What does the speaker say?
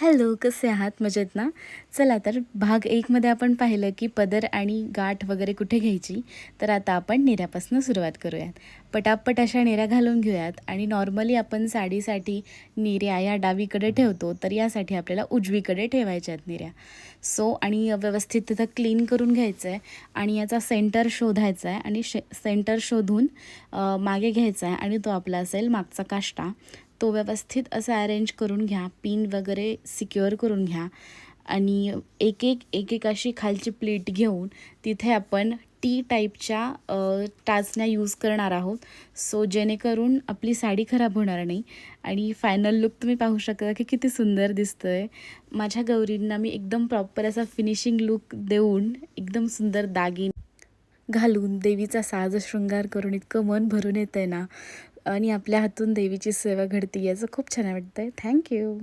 Hello कसे आहात? मजेत ना? चला तर भाग एकमध्ये आपण पाहिलं की पदर आणि गाठ वगैरे कुठे घ्यायची? तर आता आपण निऱ्यापासून सुरुवात करूयात. पटापट अशा नेऱ्या घालून घेऊयात आणि नॉर्मली आपण साडीसाठी नेऱ्या या डावीकडे ठेवतो तर यासाठी आपल्याला उजवीकडे ठेवायच्या आहेत नेऱ्या. सो आणि व्यवस्थित तिथं क्लीन करून घ्यायचं आहे आणि याचा सेंटर शोधायचा आहे आणि शे सेंटर शोधून मागे घ्यायचा आहे आणि तो आपला असेल मागचा काष्टा. तो व्यवस्थित असा अरेंज करून घ्या. पिन वगैरे सिक्युअर करून घ्या. आणि एक एक एक एक अशी खालची प्लेट घेऊन तिथे आपण टी टाईपच्या टाचण्या यूज करणार आहोत. सो जेणेकरून आपली साडी खराब होणार नाही. आणि फायनल लुक तुम्ही पाहू शकता की किती सुंदर दिसतं आहे माझ्या गौरींना मी एकदम प्रॉपर असा फिनिशिंग लुक देऊन एकदम सुंदर दागिन घालून देवीचा साज शृंगार करून इतकं मन भरून येतं आहे ना. आणि आपल्या हातून देवीची सेवा घडते याचं खूप छान वाटतं आहे थँक्यू